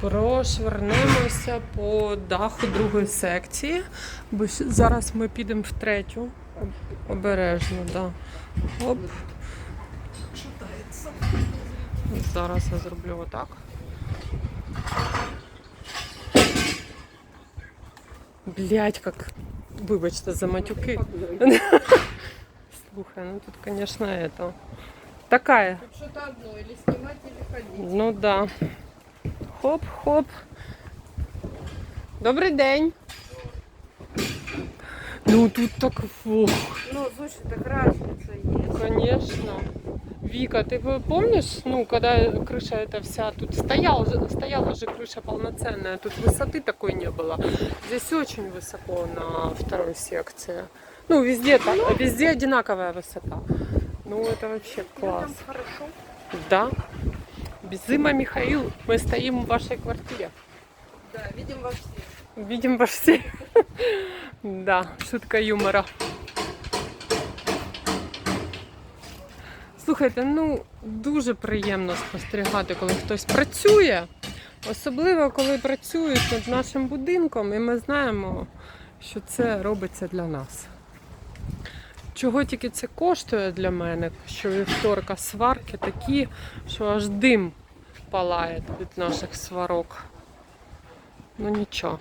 Прошвернемося по даху другої секції, бо зараз ми підемо в третю. Об- Обережно, да. Оп. Зараз я зроблю отак. Блять, как. Вибачте за матюки. Слухай, ну тут, конечно, это. Такая. Тут что-то одно, или снимать, или ходить. Ну да. Хоп-хоп. Добрий день. Ну тут так фух, Ну, слушай, так разница есть. конечно. Вика, ты помнишь, ну, когда крыша эта вся тут стояла, стояла же крыша полноценная, тут высоты такой не было. Здесь очень высоко на второй секции. Ну, везде так, везде одинаковая высота. Ну, это вообще класс. Да. Безыма Михаил, мы стоим в вашей квартире. Да, видим во всех. Видим во всей. Да, шутка юмора. Слухайте, ну дуже приємно спостерігати, коли хтось працює. Особливо, коли працюють над нашим будинком, і ми знаємо, що це робиться для нас. Чого тільки це коштує для мене, що вівторка сварки такі, що аж дим палає від наших сварок. Ну нічого.